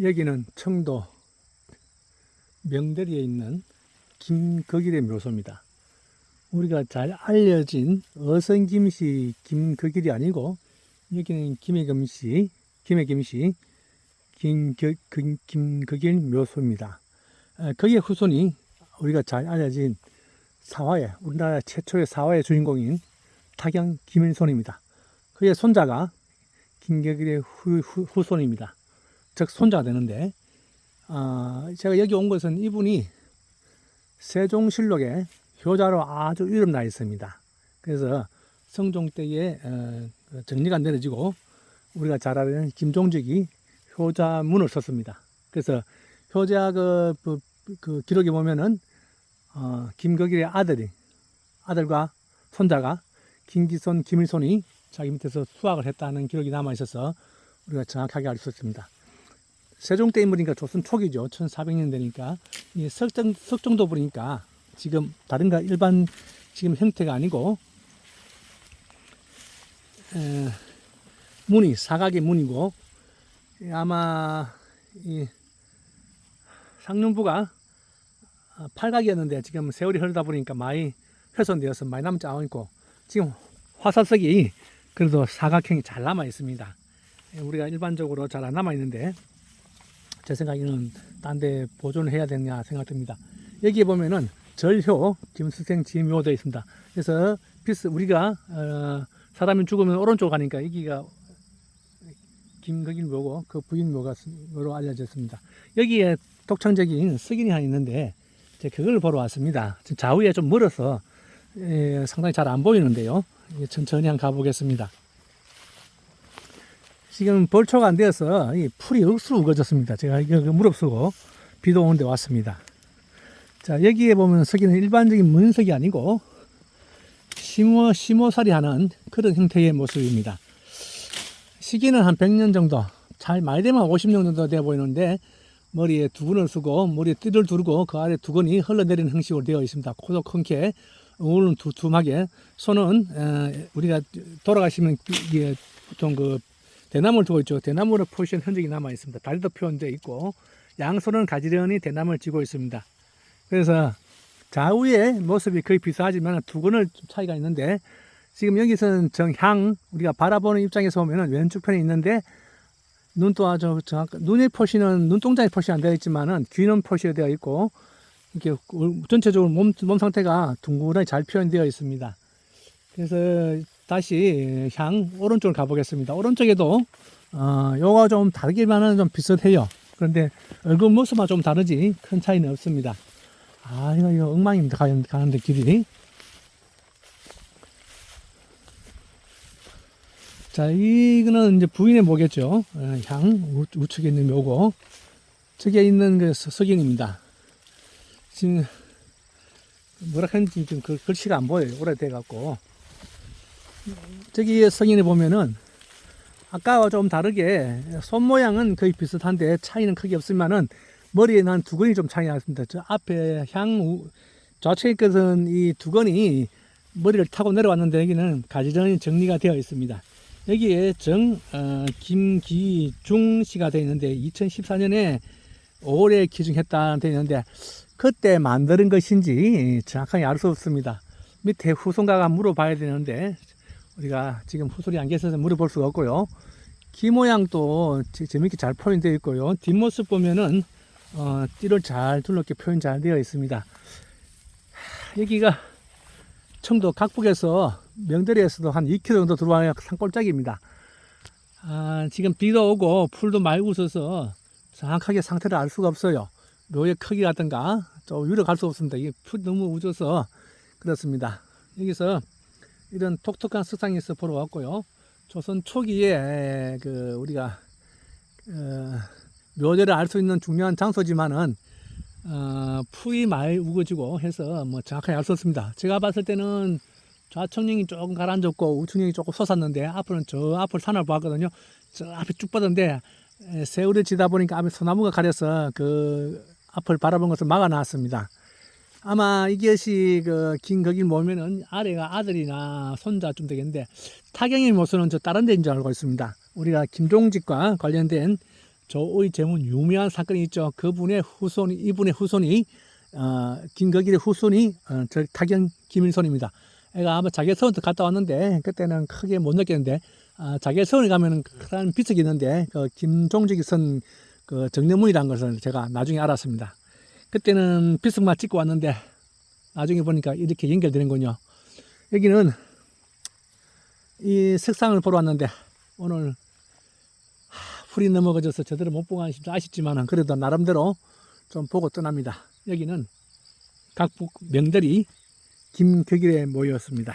여기는 청도 명대리에 있는 김거길의 묘소입니다. 우리가 잘 알려진 어선김씨 김거길이 아니고 여기는 김해금씨, 김해김씨 금- 김거길 묘소입니다. 어, 거기에 후손이 우리가 잘 알려진 사화의 우리나라 최초의 사화의 주인공인 타경 김일손입니다. 그의 손자가 김격일의 후, 후, 후손입니다. 즉 손자가 되는데 아, 제가 여기 온 것은 이분이 세종실록에 효자로 아주 이름 나 있습니다. 그래서 성종 때에 어, 그 정리가 내려지고 우리가 잘 아는 김종직이 효자문을 썼습니다. 그래서 효자 그, 그, 그 기록에 보면은 어, 김거길의 아들이 아들과 손자가 김기손, 김일손이 자기 밑에서 수학을 했다는 기록이 남아 있어서 우리가 정확하게 알 수 있습니다. 세종 때 인물이니까 조선 초기죠. 1400년 되니까 이 석정 석정도 보니까 지금 다른가 일반 지금 형태가 아니고 에, 문이 사각의 문이고 아마 이 상륜부가 아, 팔각이었는데 지금 세월이 흐르다 보니까 많이 훼손되어서 많이 남지 않고 지금 화살석이 그래도 사각형이 잘 남아 있습니다. 예, 우리가 일반적으로 잘 안 남아 있는데 제 생각에는 딴 데 보존해야 되냐 생각됩니다. 여기에 보면은 절효 김수생 지묘 되어 있습니다. 그래서 비스 우리가 어, 사람이 죽으면 오른쪽 가니까 여기가 김거길 묘고 그 부인 묘가 묘로 알려졌습니다. 여기에 독창적인 석인이 하나 있는데 이제 그걸 보러 왔습니다. 지금 좌우에 좀 멀어서 예, 상당히 잘 안 보이는데요. 예, 천천히 한번 가보겠습니다. 지금 벌초가 안 되어서 이 풀이 억수로 우거졌습니다. 제가 이거 무릅쓰고 비도 오는데 왔습니다. 자, 여기에 보면 석이는 일반적인 문석이 아니고 심어, 심어살이 하는 그런 형태의 모습입니다. 시기는 한 100년 정도, 잘 많이 되면 50년 정도 돼 보이는데 머리에 두근을 쓰고 머리에 띠를 두르고 그 아래 두근이 흘러내리는 형식으로 되어 있습니다. 코도 큰게 얼굴은 두툼하게 손은 에, 우리가 돌아가시면 이게 보통 그 대나무를 두고 있죠. 대나무를 표시한 흔적이 남아 있습니다. 다리도 표현되어 있고 양손은 가지런히 대나무를 쥐고 있습니다. 그래서 좌우의 모습이 거의 비슷하지만 두근을 좀 차이가 있는데 지금 여기서는 정향 우리가 바라보는 입장에서 보면은 왼쪽 편에 있는데 눈도 아주 정확 눈의 표시는 눈동자의 표시 안 되어 있지만은 귀는 표시가 되어 있고 이렇게 전체적으로 몸, 몸 상태가 둥그러니 잘 표현되어 있습니다. 그래서 다시 향 오른쪽으로 가보겠습니다. 오른쪽에도 어, 요가 좀 다르기만은 좀 비슷해요. 그런데 얼굴 모습만 좀 다르지 큰 차이는 없습니다. 아 이거 이거 엉망입니다. 가는, 가는데 길이. 자 이거는 이제 부인의 묘겠죠. 어, 향 우, 우측에 있는 묘고 저기에 있는 그 서- 석인입니다. 지금 뭐라 하는지 좀그 글씨가 안 보여요. 오래돼 갖고. 저기 성인에 보면은 아까와 좀 다르게 손 모양은 거의 비슷한데 차이는 크게 없지만은 머리에 난 두건이 좀 차이가 났습니다. 저 앞에 향 우- 좌측에 것은 이 두건이 머리를 타고 내려왔는데 여기는 가지런히 정리가 되어 있습니다. 여기에 정 어, 김기중 씨가 되어 있는데 2014년에 5월에 기증했다 되어 있는데 그때 만드는 것인지 정확하게 알 수 없습니다. 밑에 후손가가 물어봐야 되는데 우리가 지금 후손이 안 계셔서 물어볼 수가 없고요. 귀 모양도 재- 재밌게 잘 표현되어 있고요. 뒷모습 보면은 어, 띠를 잘 둘러게 표현 잘 되어 있습니다. 하, 여기가 청도 각북에서 명대리에서도 한 2km 정도 들어와야 산골짜기입니다. 아, 지금 비도 오고 풀도 많이 웃어서 정확하게 상태를 알 수가 없어요. 묘의 크기라든가 좀 위로 갈 수 없습니다. 이게 풀이 너무 우져서 그렇습니다. 여기서 이런 독특한 석상에서 보러 왔고요. 조선 초기에 그 우리가 어, 묘제를 알 수 있는 중요한 장소지만은 어, 풀이 많이 우거지고 해서 뭐 정확하게 알 수 없습니다. 제가 봤을 때는 좌청령이 조금 가라앉았고 우청령이 조금 솟았는데 앞으로는 저 앞을 산을 보았거든요. 저 앞에 쭉 뻗었는데 에, 세월이 지다 보니까 앞에 소나무가 가려서 그 앞을 바라본 것을 막아놨습니다. 아마 이것이 그 긴 거길 모면은 아래가 아들이나 손자쯤 되겠는데 타경의 모습은 저 다른 데인 줄 알고 있습니다. 우리가 김종직과 관련된 조의 제문 유명한 사건이 있죠. 그분의 후손이 이분의 후손이 어, 김거길의 후손이 어, 저 타경 김일손입니다. 애가 아마 자개서원도 갔다 왔는데 그때는 크게 못 느꼈는데 아, 자개서원에 가면은 큰 비석이 있는데 그 김종직이 쓴그 정례문이라는 것을 제가 나중에 알았습니다. 그때는 비석만 찍고 왔는데 나중에 보니까 이렇게 연결되는군요. 여기는 이 석상을 보러 왔는데 오늘 하, 풀이 넘어가져서 제대로 못 보고 아쉽지만 그래도 나름대로 좀 보고 떠납니다. 여기는 각북 명들이 김격일에 모였습니다.